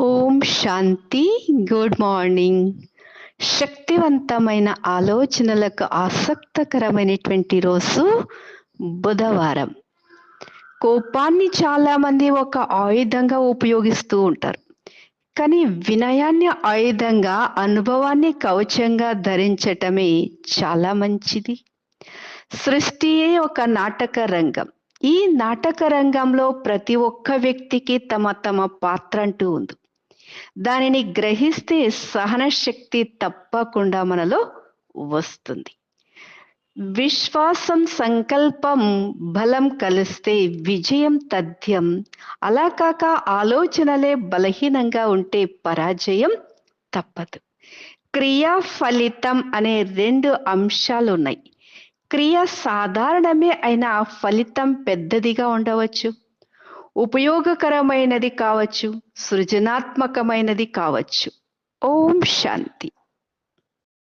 ఓం శాంతి good morning. శక్తివంతమైన ఆలోచనలకు ఆసక్తకరమైనటువంటి రోజు బుధవారం. కోపాన్ని చాలా మంది ఒక ఆయుధంగా ఉపయోగిస్తూ ఉంటారు. కానీ వినయాన్ని ఆయుధంగా అనుభవాన్ని కవచంగా ధరించటమే చాలా మంచిది. సృష్టియే ఒక నాటక రంగం. ఈ నాటక రంగంలో ప్రతి ఒక్క వ్యక్తికి తమ తమ పాత్ర అంటూ ఉంది. దానిని గ్రహిస్తే సహన శక్తి తప్పకుండా మనలో వస్తుంది. విశ్వాసం సంకల్పం బలం కలిస్తే విజయం తథ్యం అలా కాక ఆలోచనలే బలహీనంగా ఉంటే పరాజయం తప్పదు. క్రియా ఫలితం అనే రెండు అంశాలు ఉన్నాయి క్రియ సాధారణమే అయినా ఫలితం పెద్దదిగా ఉండవచ్చు. ఉపయోగకరమైనది కావచ్చు సృజనాత్మకమైనది కావచ్చు. ఓం శాంతి.